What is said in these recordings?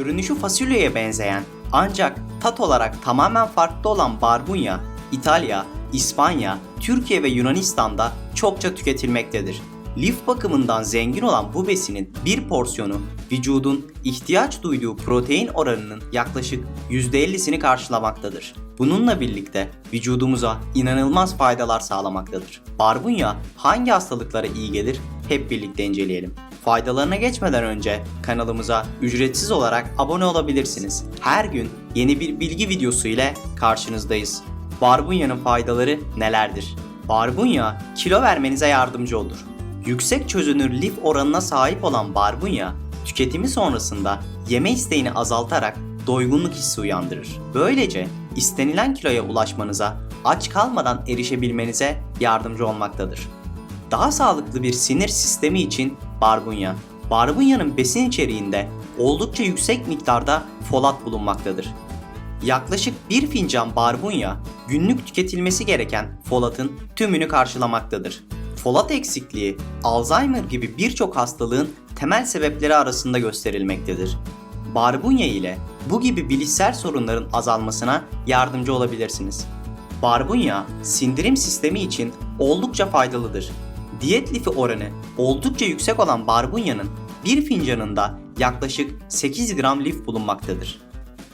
Görünüşü fasulyeye benzeyen ancak tat olarak tamamen farklı olan barbunya, İtalya, İspanya, Türkiye ve Yunanistan'da çokça tüketilmektedir. Lif bakımından zengin olan bu besinin bir porsiyonu vücudun ihtiyaç duyduğu protein oranının yaklaşık %50'sini karşılamaktadır. Bununla birlikte vücudumuza inanılmaz faydalar sağlamaktadır. Barbunya hangi hastalıklara iyi gelir? Hep birlikte inceleyelim. Faydalarına geçmeden önce kanalımıza ücretsiz olarak abone olabilirsiniz. Her gün yeni bir bilgi videosu ile karşınızdayız. Barbunya'nın faydaları nelerdir? Barbunya kilo vermenize yardımcı olur. Yüksek çözünür lif oranına sahip olan barbunya, tüketimi sonrasında yeme isteğini azaltarak doygunluk hissi uyandırır. Böylece istenilen kiloya ulaşmanıza, aç kalmadan erişebilmenize yardımcı olmaktadır. Daha sağlıklı bir sinir sistemi için barbunya. Barbunya'nın besin içeriğinde oldukça yüksek miktarda folat bulunmaktadır. Yaklaşık bir fincan barbunya günlük tüketilmesi gereken folatın tümünü karşılamaktadır. Folat eksikliği, Alzheimer gibi birçok hastalığın temel sebepleri arasında gösterilmektedir. Barbunya ile bu gibi bilişsel sorunların azalmasına yardımcı olabilirsiniz. Barbunya, sindirim sistemi için oldukça faydalıdır. Diyet lifi oranı oldukça yüksek olan barbunyanın bir fincanında yaklaşık 8 gram lif bulunmaktadır.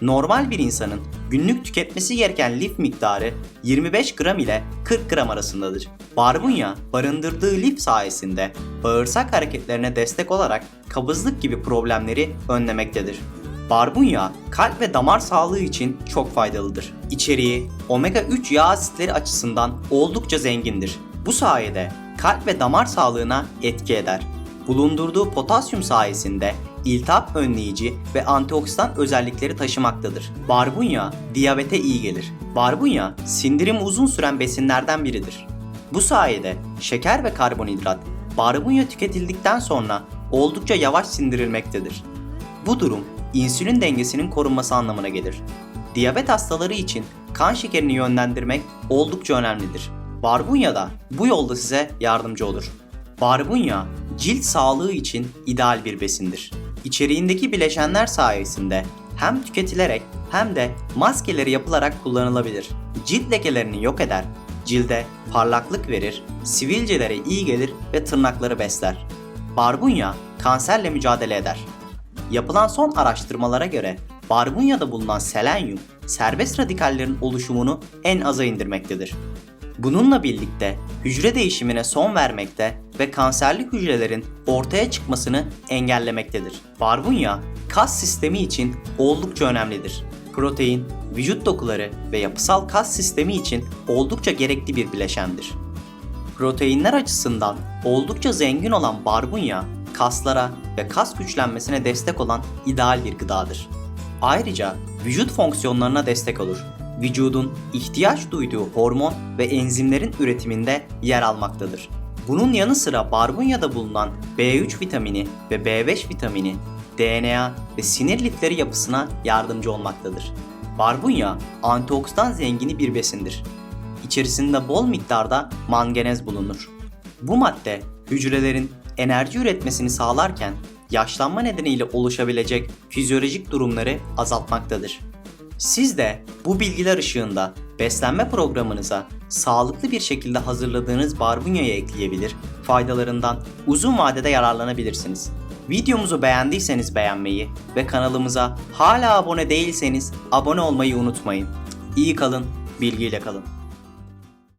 Normal bir insanın günlük tüketmesi gereken lif miktarı 25 gram ile 40 gram arasındadır. Barbunya barındırdığı lif sayesinde bağırsak hareketlerine destek olarak kabızlık gibi problemleri önlemektedir. Barbunya kalp ve damar sağlığı için çok faydalıdır. İçeriği omega 3 yağ asitleri açısından oldukça zengindir. Bu sayede kalp ve damar sağlığına etki eder. Bulundurduğu potasyum sayesinde iltihap önleyici ve antioksidan özellikleri taşımaktadır. Barbunya diyabete iyi gelir. Barbunya sindirimi uzun süren besinlerden biridir. Bu sayede şeker ve karbonhidrat barbunya tüketildikten sonra oldukça yavaş sindirilmektedir. Bu durum insülin dengesinin korunması anlamına gelir. Diyabet hastaları için kan şekerini yönlendirmek oldukça önemlidir. Barbunya da bu yolda size yardımcı olur. Barbunya cilt sağlığı için ideal bir besindir. İçeriğindeki bileşenler sayesinde hem tüketilerek hem de maskeleri yapılarak kullanılabilir. Cilt lekelerini yok eder, cilde parlaklık verir, sivilcelere iyi gelir ve tırnakları besler. Barbunya kanserle mücadele eder. Yapılan son araştırmalara göre barbunyada bulunan selenyum serbest radikallerin oluşumunu en aza indirmektedir. Bununla birlikte hücre değişimine son vermekte ve kanserli hücrelerin ortaya çıkmasını engellemektedir. Barbunya kas sistemi için oldukça önemlidir. Protein, vücut dokuları ve yapısal kas sistemi için oldukça gerekli bir bileşendir. Proteinler açısından oldukça zengin olan barbunya, kaslara ve kas güçlenmesine destek olan ideal bir gıdadır. Ayrıca vücut fonksiyonlarına destek olur. Vücudun ihtiyaç duyduğu hormon ve enzimlerin üretiminde yer almaktadır. Bunun yanı sıra barbunyada bulunan B3 vitamini ve B5 vitamini DNA ve sinir lifleri yapısına yardımcı olmaktadır. Barbunya antioksidan zengini bir besindir. İçerisinde bol miktarda manganez bulunur. Bu madde hücrelerin enerji üretmesini sağlarken yaşlanma nedeniyle oluşabilecek fizyolojik durumları azaltmaktadır. Siz de bu bilgiler ışığında beslenme programınıza sağlıklı bir şekilde hazırladığınız barbunyayı ekleyebilir, faydalarından uzun vadede yararlanabilirsiniz. Videomuzu beğendiyseniz beğenmeyi ve kanalımıza hala abone değilseniz abone olmayı unutmayın. İyi kalın, bilgiyle kalın.